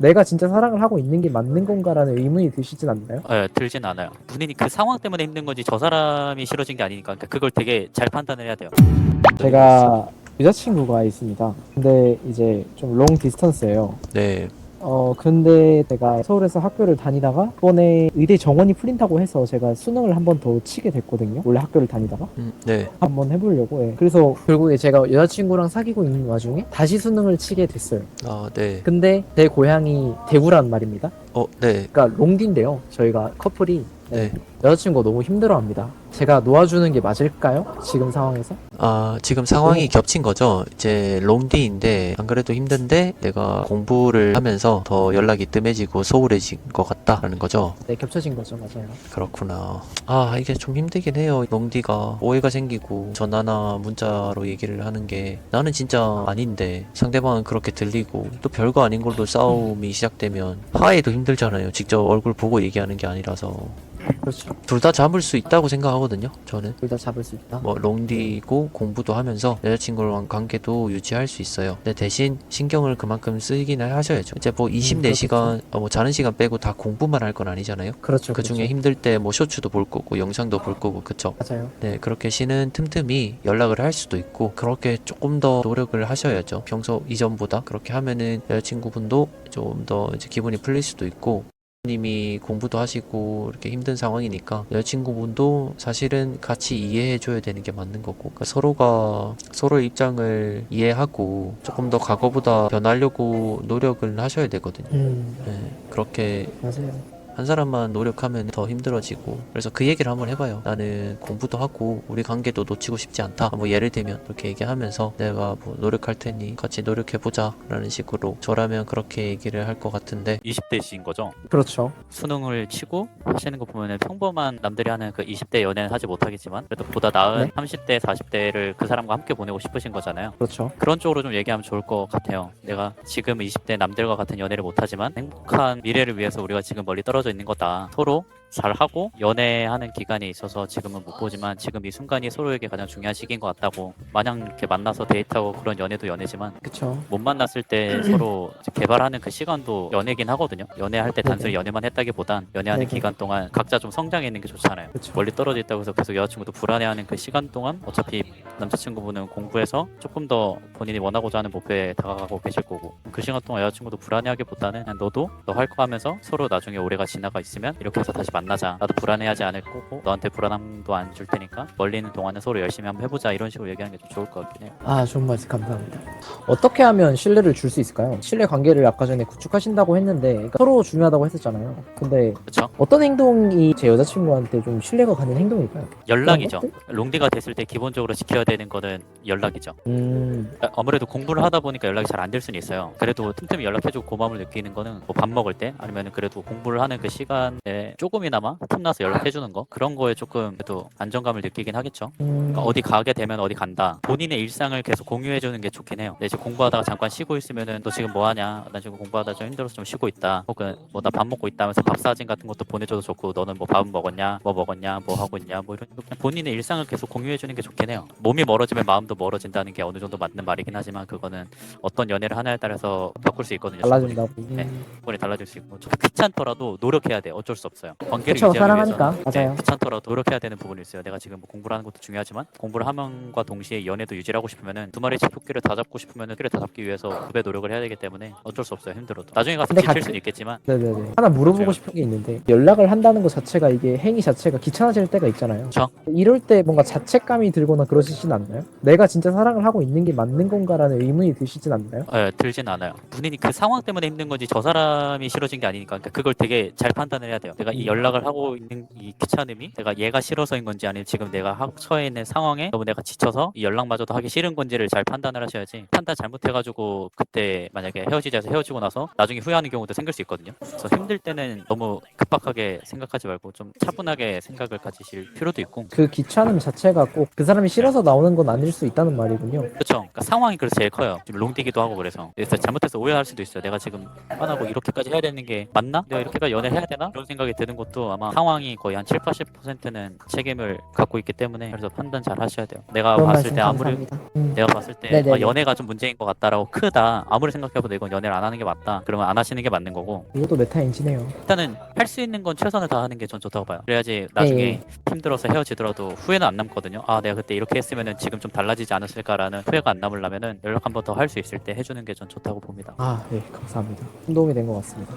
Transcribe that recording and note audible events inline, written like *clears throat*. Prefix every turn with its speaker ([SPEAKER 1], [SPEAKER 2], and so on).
[SPEAKER 1] 내가 진짜 사랑을 하고 있는 게 맞는 건가라는 의문이 드시진 않나요?
[SPEAKER 2] 예, 들진 않아요. 본인이 그 상황 때문에 힘든 건지 저 사람이 싫어진 게 아니니까 그러니까 그걸 되게 잘 판단을 해야 돼요.
[SPEAKER 1] 제가 여자친구가 있습니다. 근데 이제 좀 롱 디스턴스예요.
[SPEAKER 3] 네.
[SPEAKER 1] 어 근데 제가 서울에서 학교를 다니다가 이번에 의대 정원이 풀린다고 해서 제가 수능을 한 번 더 치게 됐거든요. 원래 학교를 다니다가
[SPEAKER 3] 음, 네.
[SPEAKER 1] 한번 해보려고. 예. 그래서 결국에 제가 여자친구랑 사귀고 있는 와중에 다시 수능을 치게 됐어요.
[SPEAKER 3] 아, 네.
[SPEAKER 1] 근데 제 고향이 대구란 말입니다.
[SPEAKER 3] 어, 네.
[SPEAKER 1] 그러니까 롱디인데요. 저희가 커플이
[SPEAKER 3] 네.
[SPEAKER 1] 여자친구가 너무 힘들어합니다. 제가 놓아주는 게 맞을까요? 지금 상황에서?
[SPEAKER 3] 아, 지금 상황이 겹친 거죠. 이제 롱디인데 안 그래도 힘든데 내가 공부를 하면서 더 연락이 뜸해지고 소홀해진 것 같다라는 거죠.
[SPEAKER 1] 네, 겹쳐진 거죠, 맞아요.
[SPEAKER 3] 그렇구나. 아, 이게 좀 힘들긴 해요. 롱디가 오해가 생기고 전화나 문자로 얘기를 하는 게 나는 진짜 아닌데 상대방은 그렇게 들리고 또 별거 아닌 걸로 싸움이 시작되면 화해도 힘들잖아요. 직접 얼굴 보고 얘기하는 게 아니라서
[SPEAKER 1] 그렇죠.
[SPEAKER 3] 둘 다 잡을 수 있다고 생각하거든요. 저는.
[SPEAKER 1] 둘 다 잡을 수 있다.
[SPEAKER 3] 뭐 롱디고 공부도 하면서 여자친구랑 관계도 유지할 수 있어요. 근데 대신 신경을 그만큼 쓰기는 하셔야죠. 이제 뭐 24시간 어, 뭐 자는 시간 빼고 다 공부만 할 건 아니잖아요.
[SPEAKER 1] 그렇죠.
[SPEAKER 3] 그 중에
[SPEAKER 1] 그렇죠.
[SPEAKER 3] 힘들 때 뭐 쇼츠도 볼 거고 영상도 볼 거고 그쵸?
[SPEAKER 1] 맞아요.
[SPEAKER 3] 네 그렇게 쉬는 틈틈이 연락을 할 수도 있고 그렇게 조금 더 노력을 하셔야죠. 평소 이전보다 그렇게 하면은 여자친구분도 좀 더 이제 기분이 풀릴 수도 있고 님이 공부도 하시고 이렇게 힘든 상황이니까 여자친구분도 사실은 같이 이해해 줘야 되는 게 맞는 거고 그러니까 서로가 서로의 입장을 이해하고 조금 더 과거보다 변하려고 노력을 하셔야 되거든요.
[SPEAKER 1] 음,
[SPEAKER 3] 네, 그렇게
[SPEAKER 1] 맞아요.
[SPEAKER 3] 한 사람만 노력하면 더 힘들어지고 그래서 그 얘기를 한번 해봐요 나는 공부도 하고 우리 관계도 놓치고 싶지 않다 뭐 예를 들면 그렇게 얘기하면서 내가 뭐 노력할 테니 같이 노력해보자 라는 식으로 저라면 그렇게 얘기를 할 것 같은데
[SPEAKER 2] 20대신 거죠.
[SPEAKER 1] 그렇죠.
[SPEAKER 2] 수능을 치고 하시는 거 보면은 평범한 남들이 하는 그 20대 연애는 하지 못하겠지만 그래도 보다 나은
[SPEAKER 1] 네.
[SPEAKER 2] 30대, 40대를 그 사람과 함께 보내고 싶으신 거잖아요.
[SPEAKER 1] 그렇죠.
[SPEAKER 2] 그런 쪽으로 좀 얘기하면 좋을 것 같아요. 내가 지금 20대 남들과 같은 연애를 못하지만 행복한 미래를 위해서 우리가 지금 멀리 떨어져 있는 거다. 서로 잘 하고 연애하는 기간에 있어서 지금은 못 보지만 지금 이 순간이 서로에게 가장 중요한 시기인 것 같다고 마냥 이렇게 만나서 데이트하고 그런 연애도 연애지만
[SPEAKER 1] 그렇죠.
[SPEAKER 2] 못 만났을 때 *clears throat* 서로 개발하는 그 시간도 연애긴 하거든요. 연애할 때 단순히 연애만 했다기보단 연애하는
[SPEAKER 1] 네네.
[SPEAKER 2] 기간 동안 각자 좀 성장해 있는 게 좋잖아요.
[SPEAKER 1] 그쵸.
[SPEAKER 2] 멀리 떨어져 있다고 해서 계속 여자친구도 불안해하는 그 시간 동안 어차피 남자친구분은 공부해서 조금 더 본인이 원하고자 하는 목표에 다가가고 계실 거고 그 시간 동안 여자친구도 불안해하기보다는 그냥 너도 너 할 거 하면서 서로 나중에 올해가 지나가 있으면 이렇게 해서 다시 만 나자. 나도 불안해하지 않을 거고 너한테 불안함도 안 줄 테니까 멀리 있는 동안은 서로 열심히 한번 해보자 이런 식으로 얘기하는 게 좀 좋을 것 같긴 해요.
[SPEAKER 1] 아, 좋은 말씀 감사합니다. 어떻게 하면 신뢰를 줄 수 있을까요? 신뢰 관계를 아까 전에 구축하신다고 했는데 그러니까 서로 중요하다고 했었잖아요. 근데
[SPEAKER 2] 그렇죠?
[SPEAKER 1] 어떤 행동이 제 여자친구한테 좀 신뢰가 가는 행동일까요?
[SPEAKER 2] 연락이죠.
[SPEAKER 1] 그런
[SPEAKER 2] 롱디가 됐을 때 기본적으로 지켜야 되는 거는 연락이죠.
[SPEAKER 1] 음,
[SPEAKER 2] 아, 아무래도 공부를 하다 보니까 연락이 잘 안 될 수는 있어요. 그래도 틈틈이 연락해주고 고마움을 느끼는 거는 뭐 밥 먹을 때 아니면 그래도 공부를 하는 그 시간에 조금이나 마 틈나서 연락해주는 거 그런 거에 조금 그래도 안정감을 느끼긴 하겠죠.
[SPEAKER 1] 음,
[SPEAKER 2] 그러니까 어디 가게 되면 어디 간다. 본인의 일상을 계속 공유해주는 게 좋긴 해요. 내 지금 공부하다가 잠깐 쉬고 있으면은 너 지금 뭐 하냐? 나 지금 공부하다 좀 힘들어서 좀 쉬고 있다. 혹은 뭐 나 밥 먹고 있다면서 밥 사진 같은 것도 보내줘도 좋고 너는 뭐 밥은 먹었냐? 뭐 먹었냐? 뭐 하고 있냐? 뭐 이런 거 그냥 본인의 일상을 계속 공유해주는 게 좋긴 해요. 몸이 멀어지면 마음도 멀어진다는 게 어느 정도 맞는 말이긴 하지만 그거는 어떤 연애를 하나에 따라서 바꿀 수 있거든요.
[SPEAKER 1] 달라진다고.
[SPEAKER 2] 네.
[SPEAKER 1] 음,
[SPEAKER 2] 충분히 달라질 수 있고 좀 귀찮더라도 노력해야 돼. 어쩔 수 없어요. 관계를
[SPEAKER 1] 그쵸,
[SPEAKER 2] 유지하기
[SPEAKER 1] 사랑하니까.
[SPEAKER 2] 위해서는
[SPEAKER 1] 맞아요.
[SPEAKER 2] 네, 귀찮더라도 노력해야 되는 부분이 있어요. 내가 지금 뭐 공부를 하는 것도 중요하지만 공부를 하면과 동시에 연애도 유지를 하고 싶으면은 두 마리 토끼를 다 잡고 싶으면은 끼를 다 잡기 위해서 두 배 노력을 해야 되기 때문에 어쩔 수 없어요. 힘들어도 나중에 가서
[SPEAKER 1] 근데
[SPEAKER 2] 지칠
[SPEAKER 1] 같이-
[SPEAKER 2] 수는 있겠지만
[SPEAKER 1] 네네네. 하나 물어보고
[SPEAKER 2] 제가-
[SPEAKER 1] 싶은 게 있는데 연락을 한다는 것 자체가 이게 행위 자체가 귀찮아질 때가 있잖아요.
[SPEAKER 2] 그쵸.
[SPEAKER 1] 이럴 때 뭔가 자책감이 들거나 그러시진 않나요? 내가 진짜 사랑을 하고 있는 게 맞는 건가라는 의문이 드시진 않나요?
[SPEAKER 2] 예, 들진 않아요. 본인이 그 상황 때문에 힘든 건지 저 사람이 싫어진 게 아니니까 그러니까 그걸 되게 잘 판단을 해야 돼요. 내가 이 연락을 하고 있는 이 귀찮음이 내가 얘가 싫어서인 건지 아니면 지금 내가 하- 처해 있는 상황에 너무 내가 지쳐서 이 연락마저도 하기 싫은 건지를 잘 판단을 하셔야지 판단 잘못해가지고 그때 만약에 헤어지자 해서 헤어지고 나서 나중에 후회하는 경우도 생길 수 있거든요. 그래서 힘들 때는 너무 급 급박하게 생각하지 말고 좀 차분하게 생각을 가지실 필요도 있고
[SPEAKER 1] 그 귀찮음 자체가 꼭 그 사람이 싫어서 나오는 건 아닐 수 있다는 말이군요.
[SPEAKER 2] 그렇죠. 그러니까 상황이 그래서 제일 커요. 지금 롱디기도 하고 그래서 그래서 잘못해서 오해할 수도 있어요. 내가 지금 빤하고 이렇게까지 해야 되는 게 맞나? 내가 이렇게까지 연애를 해야 되나? 그런 생각이 드는 것도 아마 상황이 거의 한 7, 80%는 책임을 갖고 있기 때문에 그래서 판단 잘 하셔야 돼요. 내가
[SPEAKER 1] 그런
[SPEAKER 2] 봤을
[SPEAKER 1] 말씀
[SPEAKER 2] 때 아무리
[SPEAKER 1] 감사합니다. 음.
[SPEAKER 2] 내가 봤을 때
[SPEAKER 1] 네네네.
[SPEAKER 2] 아, 연애가 좀 문제인 것 같다라고 크다. 아무리 생각해봐도 이건 연애를 안 하는 게 맞다. 그러면 안 하시는 게 맞는 거고
[SPEAKER 1] 이것도 메타 엔지네요.
[SPEAKER 2] 일단은 할 수 있는 건 최선을 다하는 게 전 좋다고 봐요. 그래야지 나중에
[SPEAKER 1] 네.
[SPEAKER 2] 힘들어서 헤어지더라도 후회는 안 남거든요. 아 내가 그때 이렇게 했으면은 지금 좀 달라지지 않았을까라는 후회가 안 남으려면은 연락 한 번 더 할 수 있을 때 해주는 게 전 좋다고 봅니다.
[SPEAKER 1] 아, 네, 감사합니다. 큰 도움이 된 것 같습니다.